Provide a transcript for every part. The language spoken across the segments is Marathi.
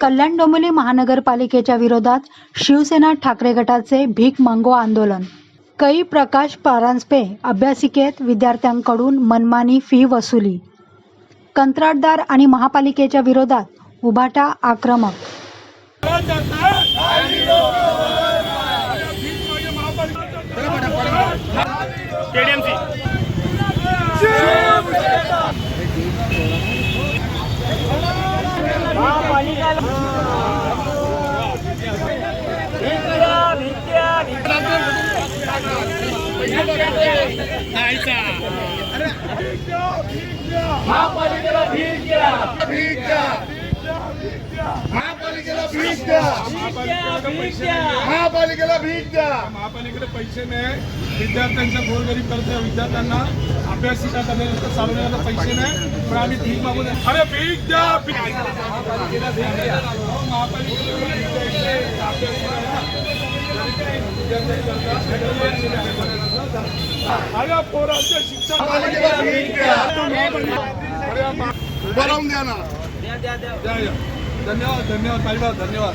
कल्याण डोंबिवली महानगरपालिकेच्या विरोधात शिवसेना ठाकरे गटाचे भीक मांगो आंदोलन. कै प्रकाश परांजपे अभ्यासिकेत विद्यार्थ्यांकडून मनमानी फी वसुली. कंत्राटदार आणि महापालिकेच्या विरोधात उभाटा आक्रमक. महापालिकेला भीक द्या. महापालिकेला पैसे नाही. विद्यार्थ्यांच्या गोरगरीब करता विद्यार्थ्यांना अभ्यासिका करण्याचा चालवण्याला पैसे नाही. पण आम्ही भीक मागून अरे भीक द्या महापालिकेला भीक द्या. महापालिकेला भीक द्या. अरे, धन्यवाद धन्यवाद ताईबा धन्यवाद.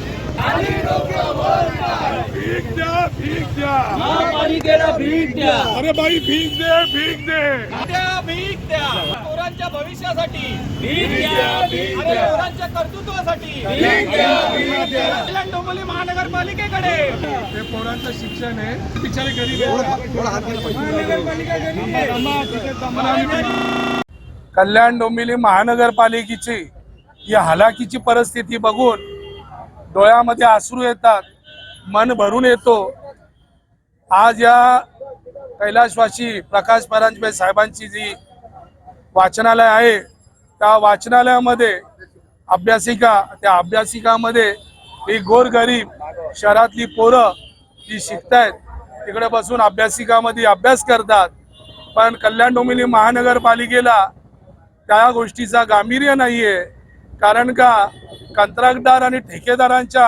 भीक द्या भीक द्या. महापालिकेला भीक द्या. अरे बाई भीक दे भीक दे. द्या भीक द्या. पोरांच्या भविष्यासाठी. भीक द्या, भीक अरे द्या. पोरांच्या कर्तृत्वासाठी. भीक द्या भीक द्या. कल्याण डोंबिवली महानगरपालिकेकडे. ते पोरांचं शिक्षण आहे. बिचारे गरीब कल्याण डोंबिवली महानगरपालिकेची ही हलाखीची परिस्थिती बघून डोळ्यामध्ये आसरू येतात मन भरून येतो. आज या कैलासवासी प्रकाश परांजपे साहेबांची जी वाचनालय आहे त्या वाचनालयामध्ये अभ्यासिका त्या अभ्यासिकामध्ये ही गोरगरीब शहरातली पोरं जी शिकतायत तिकडे बसून अभ्यासिकामध्ये अभ्यास करतात. पण कल्याण डोंबिवली महानगरपालिकेला त्या गोष्टीचा गांभीर्य नाहीये. कारण का? कंत्राटदार आणि ठेकेदारांच्या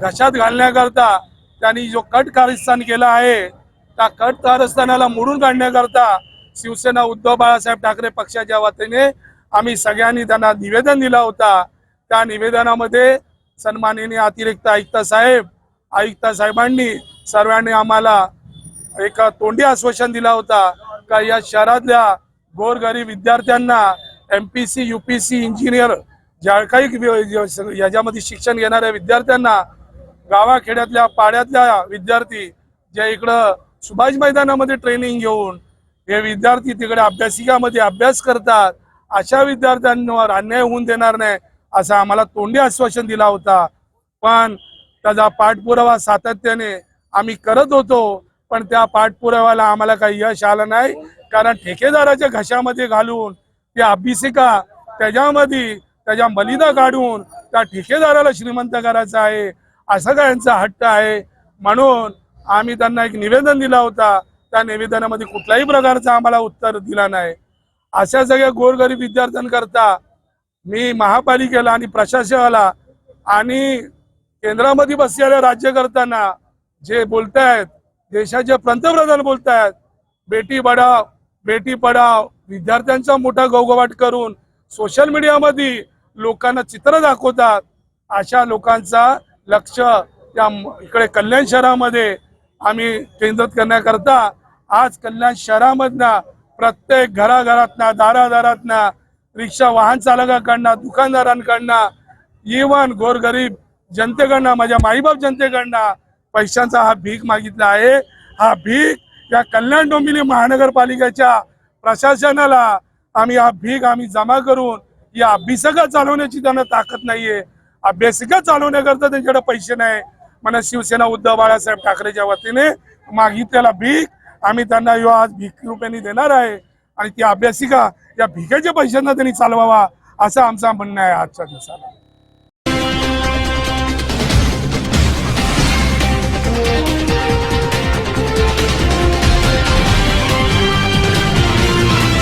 घशात घालण्याकरता त्यांनी जो कट कारस्थान केला आहे त्या कट कारस्थानाला मोडून काढण्याकरता शिवसेना उद्धव बाळासाहेब ठाकरे पक्षाच्या वतीने आम्ही सगळ्यांनी त्यांना निवेदन दिला होता. त्या निवेदनामध्ये सन्माननीय अतिरिक्त आयुक्त साहेब आयुक्त साहेबांनी सर्वांनी आम्हाला एक तोंडी आश्वासन दिला होता का या शहरातल्या गोरगरीब विद्यार्थ्यांना M P C U P C engineer ज्या काही याच्यामध्ये शिक्षण घेणाऱ्या विद्यार्थ्यांना गावाखेड्यातल्या पाड्यातल्या विद्यार्थी जे इकडं सुभाष मैदानामध्ये ट्रेनिंग घेऊन हे विद्यार्थी तिकडे अभ्यासिकामध्ये अभ्यास करतात अशा विद्यार्थ्यांवर अन्याय होऊन देणार नाही असं आम्हाला तोंडी आश्वासन दिला होता. पण त्याचा पाठपुरावा सातत्याने आम्ही करत होतो पण त्या पाठपुराव्याला आम्हाला काही यश आलं नाही. कारण ठेकेदाराच्या घशामध्ये घालून त्या अभिषेका त्याच्यामध्ये त्याच्या मलिदा काढून त्या ठेकेदाराला श्रीमंत करायचं आहे असं का यांचा हट्ट आहे? म्हणून आम्ही त्यांना एक निवेदन दिला होता. त्या निवेदनामध्ये कुठल्याही प्रकारचं आम्हाला उत्तर दिला नाही. अशा सगळ्या गोरगरीब विद्यार्थ्यांकरता मी महापालिकेला आणि प्रशासकाला आणि केंद्रामध्ये बसलेल्या राज्यकर्त्यांना जे बोलतायत देशाचे पंतप्रधान बोलतायत बेटी बढाव बेटी पढाव विद्यार्थ्यांचा मोठा गवगवाट करून सोशल मीडियामध्ये लोकांना चित्र दाखवतात. अशा लोकांचा लक्ष या इकडे कल्याण शहरामध्ये आम्ही केंद्रित करण्याकरता आज कल्याण शहरामधनं प्रत्येक घराघरातनं दारादारातनं रिक्षा वाहन चालकाकडनं दुकानदारांकडनं इवन गोरगरीब जनतेकडनं माझ्या माईबाप जनतेकडनं पैशांचा हा भीक मागितला आहे. हा भीक या कल्याण डोंबिवली महानगरपालिकेच्या प्रशासनाला आम्ही हा भीक आम्ही जमा करून या अभ्यासिका चालवण्याची त्यांना ताकद नाहीये. अभ्यासिका चालवण्याकरता त्यांच्याकडे पैसे नाही. म्हणा शिवसेना उद्धव बाळासाहेब ठाकरेच्या वतीने मागितलेला भीक आम्ही त्यांना यो आज भीक रुपयाने देणार आहे. आणि ती अभ्यासिका या भिकेच्या पैशांना त्यांनी चालवावा असं आमचं म्हणणं आहे आजच्या दिवसाला.